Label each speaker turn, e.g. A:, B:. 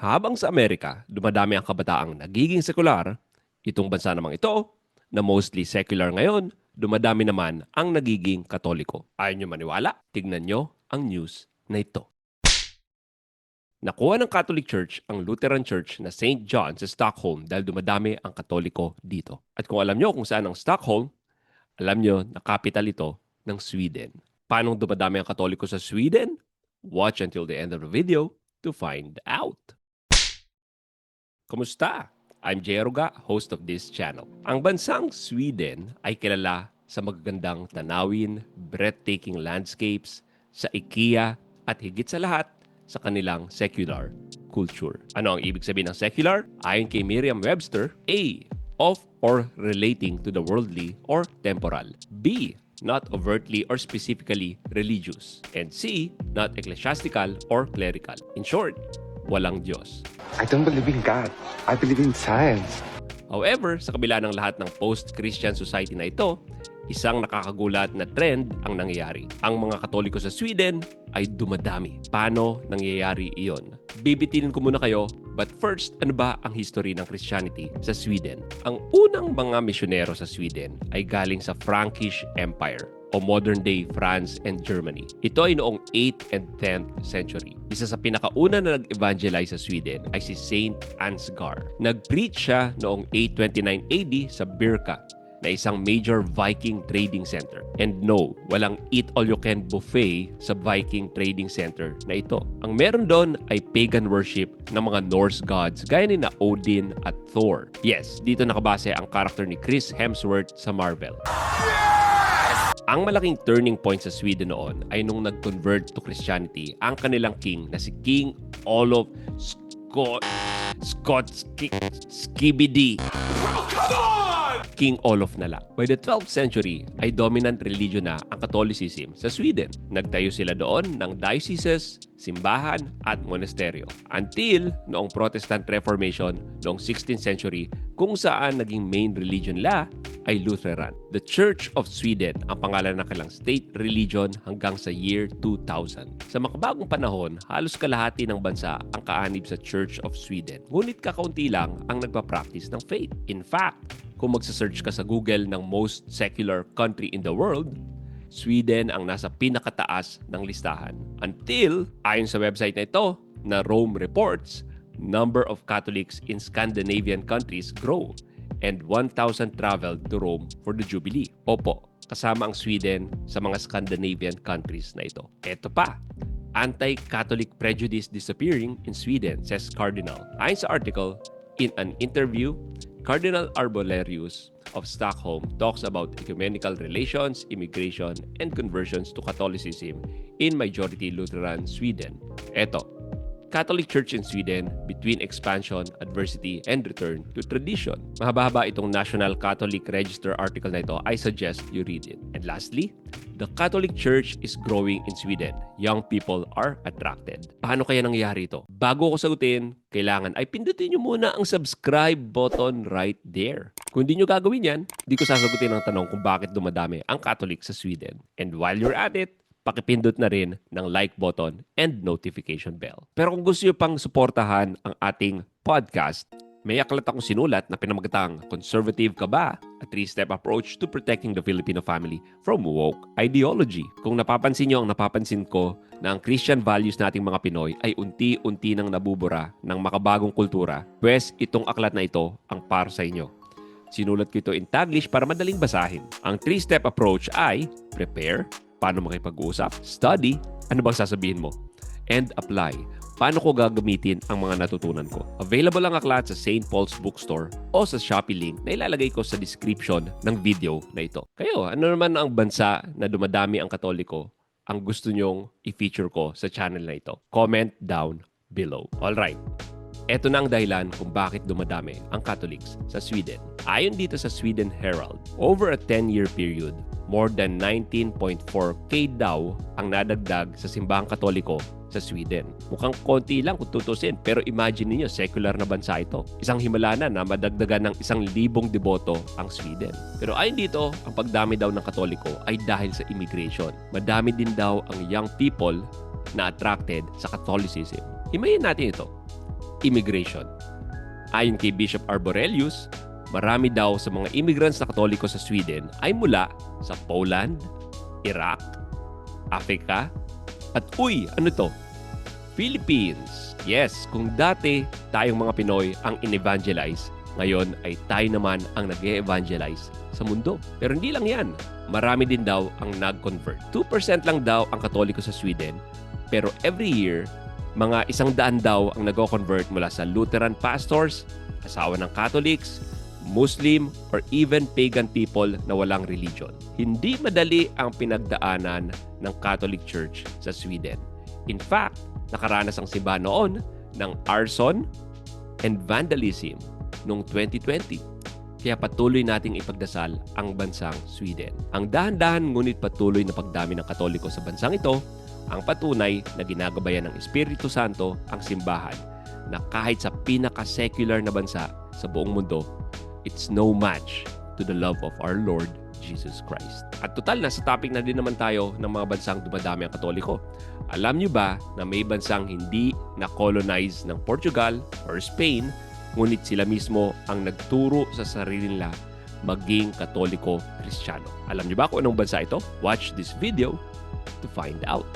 A: Habang sa Amerika, dumadami ang kabataang nagiging sekular, itong bansa namang ito, na mostly secular ngayon, dumadami naman ang nagiging katoliko. Ayaw nyo maniwala? Tignan nyo ang news na ito. Nakuha ng Catholic Church ang Lutheran Church na St. John sa Stockholm dahil dumadami ang katoliko dito. At kung alam nyo kung saan ang Stockholm, alam nyo na capital ito ng Sweden. Paano dumadami ang katoliko sa Sweden? Watch until the end of the video to find out. Kumusta? I'm Jay host of this channel. Ang bansang Sweden ay kilala sa magagandang tanawin, breathtaking landscapes, sa IKEA, at higit sa lahat, sa kanilang secular culture. Ano ang ibig sabihin ng secular? Ayon kay Merriam-Webster, A. Of or relating to the worldly or temporal. B. Not overtly or specifically religious. And C. Not ecclesiastical or clerical. In short, walang Diyos.
B: I don't believe in God. I believe in science.
A: However, sa kabila ng lahat ng post-Christian society na ito, isang nakakagulat na trend ang nangyayari. Ang mga katoliko sa Sweden ay dumadami. Paano nangyayari iyon? Bibitinin ko muna kayo, but first, ano ba ang history ng Christianity sa Sweden? Ang unang mga misyonero sa Sweden ay galing sa Frankish Empire o modern-day France and Germany. Ito ay noong 8th and 10th century. Isa sa pinakauna na nag-evangelize sa Sweden ay si Saint Ansgar. Nag-preach siya noong 829 AD sa Birka na isang major Viking trading center. And no, walang eat-all-you-can buffet sa Viking trading center na ito. Ang meron doon ay pagan worship ng mga Norse gods gaya ni na Odin at Thor. Yes, dito nakabase ang karakter ni Chris Hemsworth sa Marvel. Ang malaking turning point sa Sweden noon ay nung nag-convert to Christianity ang kanilang king na si King Olof Scott Scott Ski, Skibidi. King Olof na lang. By the 12th century ay dominant religion na ang Catholicism sa Sweden. Nagtayo sila doon ng dioceses, simbahan at monasteryo. Until noong Protestant Reformation noong 16th century kung saan naging main religion la ay Lutheran. The Church of Sweden ang pangalan ng kanilang state religion hanggang sa year 2000. Sa makabagong panahon, halos kalahati ng bansa ang kaanib sa Church of Sweden. Ngunit kakaunti lang ang nagpa-practice ng faith. In fact, kung magsa-search ka sa Google ng most secular country in the world, Sweden ang nasa pinakataas ng listahan. Until, ayon sa website na ito, na Rome reports, number of Catholics in Scandinavian countries grow and 1,000 traveled to Rome for the Jubilee. Opo, kasama ang Sweden sa mga Scandinavian countries na ito. Ito pa, anti-Catholic prejudice disappearing in Sweden, says Cardinal. Ayon sa article, in an interview, Cardinal Arbolarius of Stockholm talks about ecumenical relations, immigration, and conversions to Catholicism in majority Lutheran Sweden. Eto, Catholic Church in Sweden between expansion, adversity, and return to tradition. Mahaba-haba itong National Catholic Register article na ito. I suggest you read it. And lastly, the Catholic Church is growing in Sweden. Young people are attracted. Paano kaya nangyayari ito? Bago ko sagutin, kailangan ay pindutin nyo muna ang subscribe button right there. Kung hindi nyo gagawin yan, hindi ko sasagutin ang tanong kung bakit dumadami ang Catholic sa Sweden. And while you're at it, pakipindot na rin ng like button and notification bell. Pero kung gusto nyo pang suportahan ang ating podcast, may aklat akong sinulat na pinamagatang Conservative ka ba? A three-step approach to protecting the Filipino family from woke ideology. Kung napapansin nyo ang napapansin ko na ang Christian values nating mga Pinoy ay unti-unti nang nabubura ng makabagong kultura, pwes itong aklat na ito ang para sa inyo. Sinulat ko ito in Taglish para madaling basahin. Ang three-step approach ay prepare, paano makipag-usap, study, ano bang sasabihin mo, and apply. Paano ko gagamitin ang mga natutunan ko? Available ang aklat sa St. Paul's Bookstore o sa Shopee link na ilalagay ko sa description ng video na ito. Kayo, ano naman ang bansa na dumadami ang katoliko ang gusto nyong i-feature ko sa channel na ito? Comment down below. Alright, ito na ang dahilan kung bakit dumadami ang Catholics sa Sweden. Ayon dito sa Sweden Herald, over a 10-year period, more than 19.4k daw ang nadagdag sa simbahang katoliko sa Sweden. Mukhang konti lang kung tutusin, pero imagine niyo secular na bansa ito. Isang himala na madagdagan ng isang libong deboto ang Sweden. Pero ayon dito, ang pagdami daw ng katoliko ay dahil sa immigration. Madami din daw ang young people na attracted sa Catholicism. Himayin natin ito. Immigration. Ayon kay Bishop Arborelius, marami daw sa mga immigrants na katoliko sa Sweden ay mula sa Poland, Iraq, Africa, at uy, ano to? Philippines. Yes, kung dati tayong mga Pinoy ang in-evangelize, ngayon ay tayo naman ang nag evangelize sa mundo. Pero hindi lang yan. Marami din daw ang nag-convert. 2% lang daw ang katoliko sa Sweden, pero every year, mga isang daan daw ang nag-convert mula sa Lutheran pastors, asawa ng Catholics, Muslim, or even pagan people na walang religion. Hindi madali ang pinagdaanan ng Catholic Church sa Sweden. In fact, nakaranas ang simbahan noon ng arson and vandalism noong 2020. Kaya patuloy nating ipagdasal ang bansang Sweden. Ang dahan-dahan ngunit patuloy na pagdami ng Katoliko sa bansang ito ang patunay na ginagabayan ng Espiritu Santo ang simbahan na kahit sa pinaka-secular na bansa sa buong mundo, it's no match to the love of our Lord Jesus Christ. At total, nasa topic na din naman tayo ng mga bansang dumadami ang Katoliko. Alam niyo ba na may bansang hindi na-colonize ng Portugal or Spain, ngunit sila mismo ang nagturo sa sarili nila maging Katoliko Kristiyano. Alam niyo ba kung anong bansa ito? Watch this video to find out.